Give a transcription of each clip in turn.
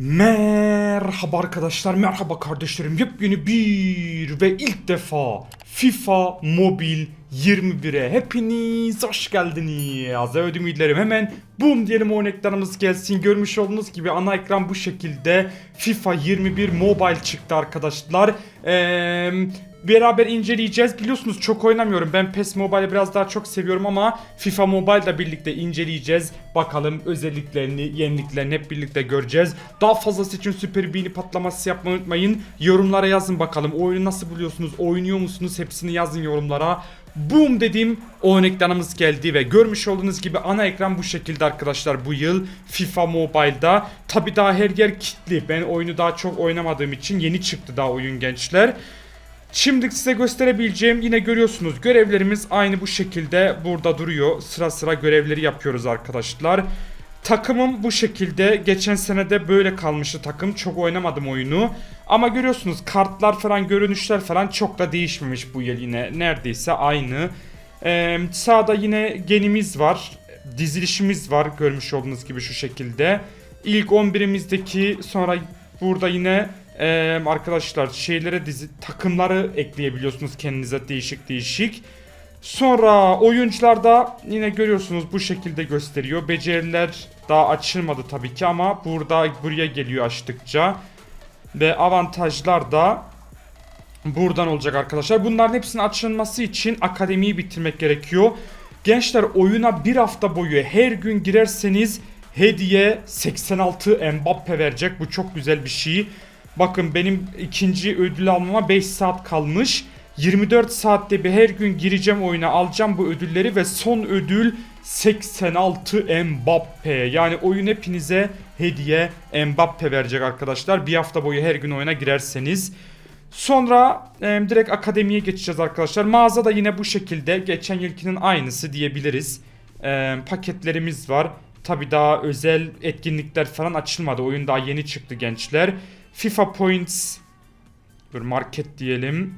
Merhaba arkadaşlar, merhaba kardeşlerim. Yepyeni bir ve ilk defa FIFA Mobil 21'e hepiniz hoş geldiniz. Evet ümitlerim hemen boom diyelim ekranımız gelsin. Görmüş olduğunuz gibi ana ekran bu şekilde. FIFA 21 Mobile çıktı arkadaşlar. Eee beraber inceleyeceğiz. Biliyorsunuz çok oynamıyorum. Ben PES Mobile'i biraz daha çok seviyorum ama FIFA Mobile ile birlikte inceleyeceğiz. Bakalım özelliklerini, yeniliklerini hep birlikte göreceğiz. Daha fazlası için süper beğeni patlaması yapmayı unutmayın. Yorumlara yazın bakalım. Oyunu nasıl buluyorsunuz? Oynuyor musunuz? Hepsini yazın yorumlara. Boom dediğim oyun ekranımız geldi ve görmüş olduğunuz gibi ana ekran bu şekilde arkadaşlar bu yıl FIFA Mobile'da. Tabi daha her yer kilitli. Ben oyunu daha çok oynamadığım için yeni çıktı daha oyun gençler. Şimdi size gösterebileceğim yine görüyorsunuz görevlerimiz aynı bu şekilde burada duruyor. Sıra sıra görevleri yapıyoruz arkadaşlar. Takımım bu şekilde. Geçen senede böyle kalmıştı takım. Çok oynamadım oyunu. Ama görüyorsunuz kartlar falan görünüşler falan çok da değişmemiş bu yıl yine. Neredeyse aynı. Ee, sağda yine genimiz var. Dizilişimiz var görmüş olduğunuz gibi şu şekilde. İlk 11'imizdeki sonra burada yine ee, arkadaşlar şeylere dizi takımları ekleyebiliyorsunuz kendinize değişik değişik. Sonra oyuncularda yine görüyorsunuz bu şekilde gösteriyor. Beceriler daha açılmadı tabii ki ama burada buraya geliyor açtıkça. Ve avantajlar da buradan olacak arkadaşlar. Bunların hepsinin açılması için akademiyi bitirmek gerekiyor. Gençler oyuna bir hafta boyu her gün girerseniz hediye 86 Mbappe verecek. Bu çok güzel bir şey. Bakın benim ikinci ödül almama 5 saat kalmış. 24 saatte bir her gün gireceğim oyuna alacağım bu ödülleri ve son ödül 86 Mbappe. Yani oyun hepinize hediye Mbappe verecek arkadaşlar. Bir hafta boyu her gün oyuna girerseniz. Sonra e, direkt akademiye geçeceğiz arkadaşlar. Mağaza da yine bu şekilde. Geçen yılkinin aynısı diyebiliriz. E, paketlerimiz var. Tabi daha özel etkinlikler falan açılmadı. Oyun daha yeni çıktı gençler. FIFA Points Dur market diyelim.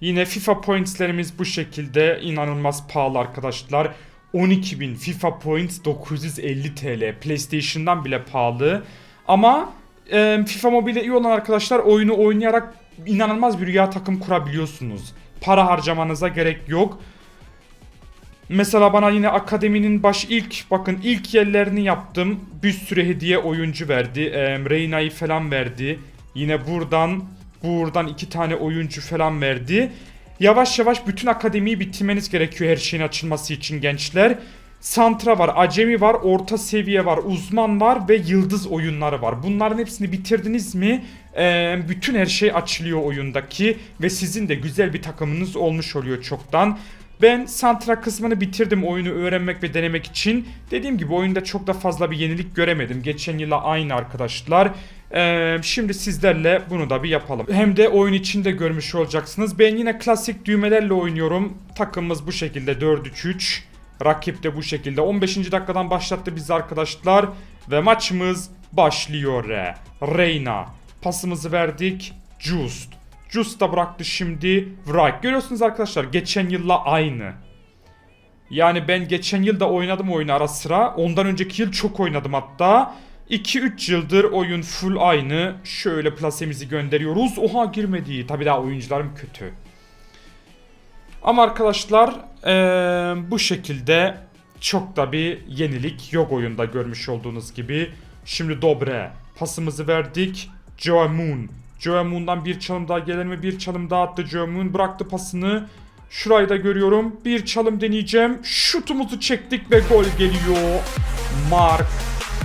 Yine FIFA Points'lerimiz bu şekilde inanılmaz pahalı arkadaşlar. 12.000 FIFA Points 950 TL. PlayStation'dan bile pahalı. Ama e, FIFA Mobile'de iyi olan arkadaşlar oyunu oynayarak inanılmaz bir rüya takım kurabiliyorsunuz. Para harcamanıza gerek yok. Mesela bana yine akademinin baş ilk bakın ilk yerlerini yaptım. Bir sürü hediye oyuncu verdi. E, Reyna'yı falan verdi. Yine buradan buradan iki tane oyuncu falan verdi. Yavaş yavaş bütün akademiyi bitirmeniz gerekiyor her şeyin açılması için gençler. Santra var, acemi var, orta seviye var, uzman var ve yıldız oyunları var. Bunların hepsini bitirdiniz mi e, bütün her şey açılıyor oyundaki ve sizin de güzel bir takımınız olmuş oluyor çoktan. Ben Santra kısmını bitirdim oyunu öğrenmek ve denemek için. Dediğim gibi oyunda çok da fazla bir yenilik göremedim. Geçen yıla aynı arkadaşlar. Ee, şimdi sizlerle bunu da bir yapalım. Hem de oyun içinde görmüş olacaksınız. Ben yine klasik düğmelerle oynuyorum. Takımımız bu şekilde 4-3-3. Rakip de bu şekilde. 15. dakikadan başlattı bizi arkadaşlar. Ve maçımız başlıyor. Reyna. Pasımızı verdik. Just. Just da bıraktı şimdi Wright. Görüyorsunuz arkadaşlar geçen yılla aynı. Yani ben geçen yıl da oynadım oyunu ara sıra. Ondan önceki yıl çok oynadım hatta. 2-3 yıldır oyun full aynı. Şöyle plasemizi gönderiyoruz. Oha girmedi. Tabi daha oyuncularım kötü. Ama arkadaşlar ee, bu şekilde çok da bir yenilik yok oyunda görmüş olduğunuz gibi. Şimdi Dobre pasımızı verdik. Joe Moon Joe Moon'dan bir çalım daha gelir mi? Bir çalım daha attı Joe Moon. Bıraktı pasını. Şurayı da görüyorum. Bir çalım deneyeceğim. Şutumuzu çektik ve gol geliyor. Mark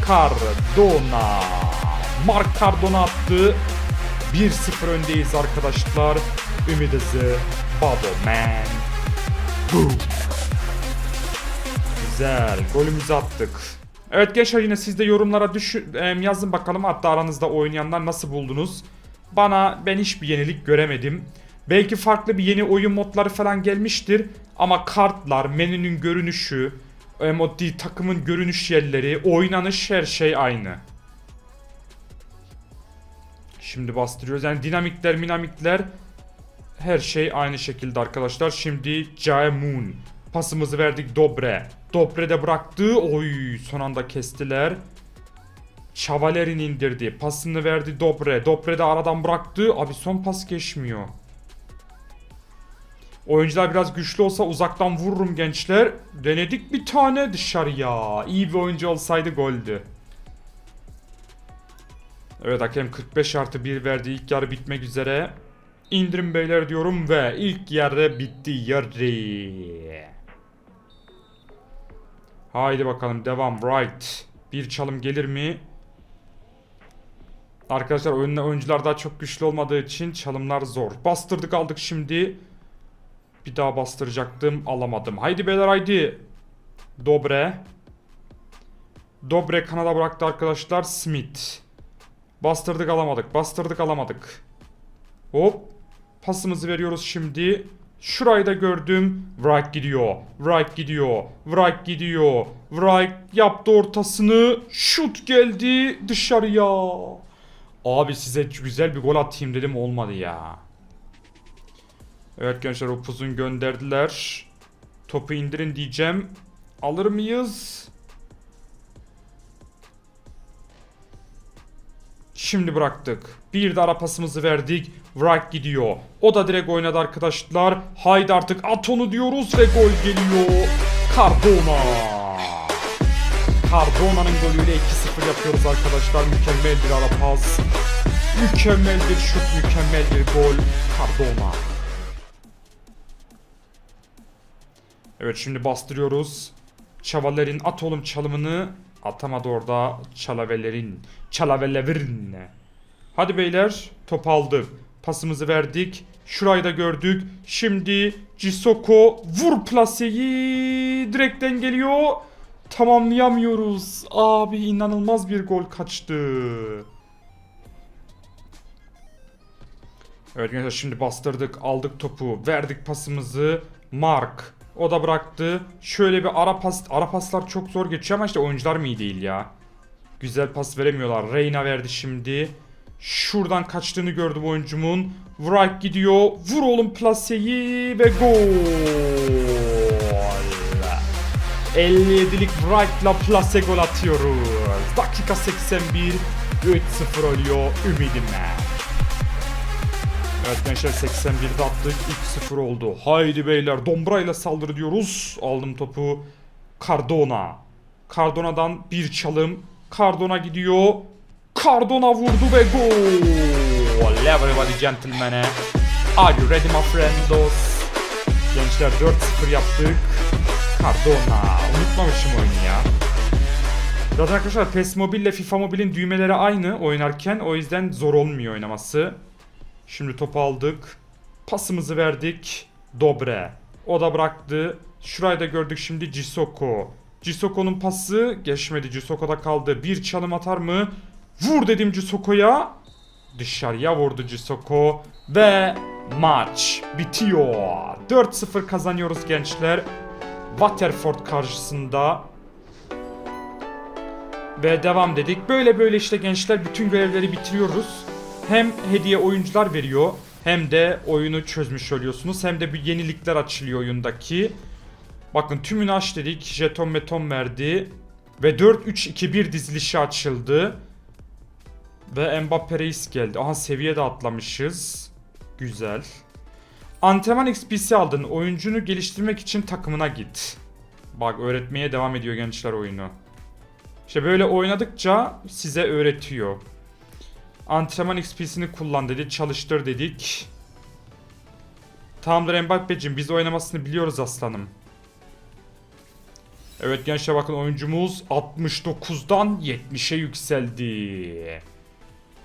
Cardona. Mark Cardona attı. 1-0 öndeyiz arkadaşlar. Ümit hızı. Bubble Man. Boom. Güzel. Golümüzü attık. Evet gençler yine siz de yorumlara düşün, yazın bakalım hatta aranızda oynayanlar nasıl buldunuz? Bana ben hiçbir yenilik göremedim. Belki farklı bir yeni oyun modları falan gelmiştir. Ama kartlar, menünün görünüşü, emoti, takımın görünüş yerleri, oynanış her şey aynı. Şimdi bastırıyoruz. Yani dinamikler, minamikler her şey aynı şekilde arkadaşlar. Şimdi Jae Moon. Pasımızı verdik Dobre. Dobre de bıraktı. Oy son anda kestiler. Çavalerin indirdi. Pasını verdi Dobre. Dobre de aradan bıraktı. Abi son pas geçmiyor. Oyuncular biraz güçlü olsa uzaktan vururum gençler. Denedik bir tane dışarıya. İyi bir oyuncu olsaydı goldü. Evet hakem 45 artı 1 verdi. İlk yarı bitmek üzere. İndirin beyler diyorum ve ilk yarı bitti yarı. Haydi bakalım devam right. Bir çalım gelir mi? Arkadaşlar oyunda oyuncular daha çok güçlü olmadığı için çalımlar zor. Bastırdık aldık şimdi. Bir daha bastıracaktım alamadım. Haydi beyler haydi. Dobre. Dobre kanada bıraktı arkadaşlar. Smith. Bastırdık alamadık. Bastırdık alamadık. Hop. Pasımızı veriyoruz şimdi. Şurayı da gördüm. Wright gidiyor. Wright gidiyor. Wright gidiyor. Wright yaptı ortasını. Şut geldi dışarıya. Abi size güzel bir gol atayım dedim olmadı ya. Evet gençler upuzun gönderdiler. Topu indirin diyeceğim. Alır mıyız? Şimdi bıraktık. Bir de ara pasımızı verdik. Wright gidiyor. O da direkt oynadı arkadaşlar. Haydi artık at onu diyoruz ve gol geliyor. Cardona. Cardona'nın golüyle 2-0 yapıyoruz arkadaşlar. Mükemmel bir ara pas. Mükemmel bir şut, mükemmel bir gol. Cardona. Evet şimdi bastırıyoruz. Çavalerin at oğlum çalımını atamadı orada Çalavellerin. Çalavellerin. Hadi beyler top aldık. Pasımızı verdik. Şurayı da gördük. Şimdi Cisoko vur plaseyi direkten geliyor. Tamamlayamıyoruz. Abi inanılmaz bir gol kaçtı. Evet gençler şimdi bastırdık, aldık topu, verdik pasımızı. Mark o da bıraktı. Şöyle bir ara pas, ara paslar çok zor geçiyor ama işte oyuncular mı iyi değil ya. Güzel pas veremiyorlar. Reyna verdi şimdi. Şuradan kaçtığını gördüm oyuncumun. Wright gidiyor. Vur oğlum plaseyi ve gol. 57'lik Wright'la plase gol atıyoruz. Dakika 81. 3-0 oluyor ümidime. Evet gençler 81'de attık. 2-0 oldu. Haydi beyler Dombra'yla saldırı diyoruz. Aldım topu. Cardona. Cardona'dan bir çalım. Cardona gidiyor. Cardona vurdu ve gol. Everybody gentlemen'e. Are you ready my friendos? Gençler 4-0 yaptık. Cardona. Unutmamışım oyunu ya. Zaten arkadaşlar PES Mobile ile FIFA Mobile'in düğmeleri aynı oynarken. O yüzden zor olmuyor oynaması. Şimdi topu aldık. Pasımızı verdik. Dobre. O da bıraktı. Şurayı da gördük şimdi Cisoko. Cisoko'nun pası geçmedi. Cisoko'da kaldı. Bir çalım atar mı? Vur dedim Cisoko'ya. Dışarıya vurdu Cisoko. Ve maç bitiyor. 4-0 kazanıyoruz gençler. Waterford karşısında. Ve devam dedik. Böyle böyle işte gençler bütün görevleri bitiriyoruz. Hem hediye oyuncular veriyor hem de oyunu çözmüş oluyorsunuz. Hem de bir yenilikler açılıyor oyundaki. Bakın tümünü aç dedik. Jeton meton verdi. Ve 4-3-2-1 dizilişi açıldı. Ve Mbappe Reis geldi. Aha seviye de atlamışız. Güzel. Antrenman XP'si aldın. Oyuncunu geliştirmek için takımına git. Bak öğretmeye devam ediyor gençler oyunu. İşte böyle oynadıkça size öğretiyor. Antrenman XP'sini kullan dedi. Çalıştır dedik. Tamamdır Mbappe'cim biz oynamasını biliyoruz aslanım. Evet gençler bakın oyuncumuz 69'dan 70'e yükseldi.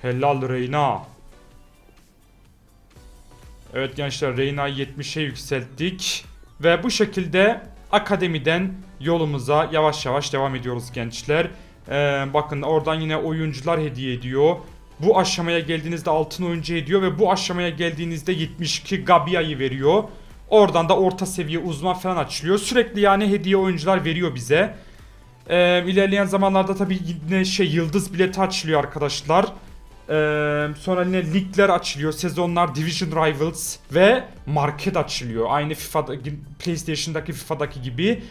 Helal Reyna. Evet gençler Reyna'yı 70'e yükselttik. Ve bu şekilde akademiden yolumuza yavaş yavaş devam ediyoruz gençler. Ee, bakın oradan yine oyuncular hediye ediyor. Bu aşamaya geldiğinizde altın oyuncu ediyor ve bu aşamaya geldiğinizde 72 Gabia'yı veriyor. Oradan da orta seviye uzman falan açılıyor. Sürekli yani hediye oyuncular veriyor bize. Ee, ilerleyen zamanlarda tabii yine şey yıldız bileti açılıyor arkadaşlar. Ee, sonra yine ligler açılıyor. Sezonlar, Division Rivals ve market açılıyor. Aynı FIFA'da, PlayStation'daki FIFA'daki gibi.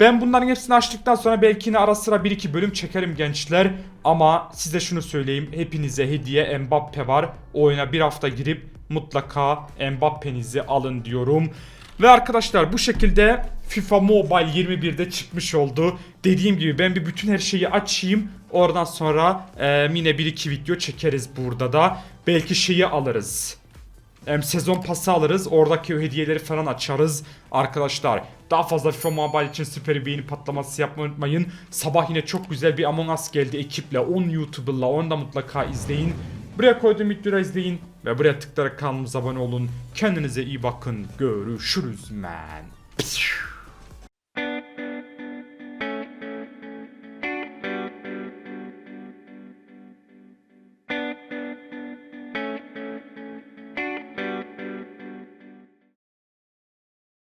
Ben bunların hepsini açtıktan sonra belki yine ara sıra 1-2 bölüm çekerim gençler. Ama size şunu söyleyeyim. Hepinize hediye Mbappe var. Oyuna bir hafta girip mutlaka Mbappe'nizi alın diyorum. Ve arkadaşlar bu şekilde FIFA Mobile 21'de çıkmış oldu. Dediğim gibi ben bir bütün her şeyi açayım. Oradan sonra e, yine 1-2 video çekeriz burada da. Belki şeyi alırız. Hem sezon pası alırız. Oradaki o hediyeleri falan açarız. Arkadaşlar daha fazla FIFA Mobile için süper beğeni patlaması yapmayı unutmayın. Sabah yine çok güzel bir Among Us geldi ekiple. 10 YouTuber'la onu da mutlaka izleyin. Buraya koyduğum videoları izleyin. Ve buraya tıklayarak kanalımıza abone olun. Kendinize iyi bakın. Görüşürüz. Pişt.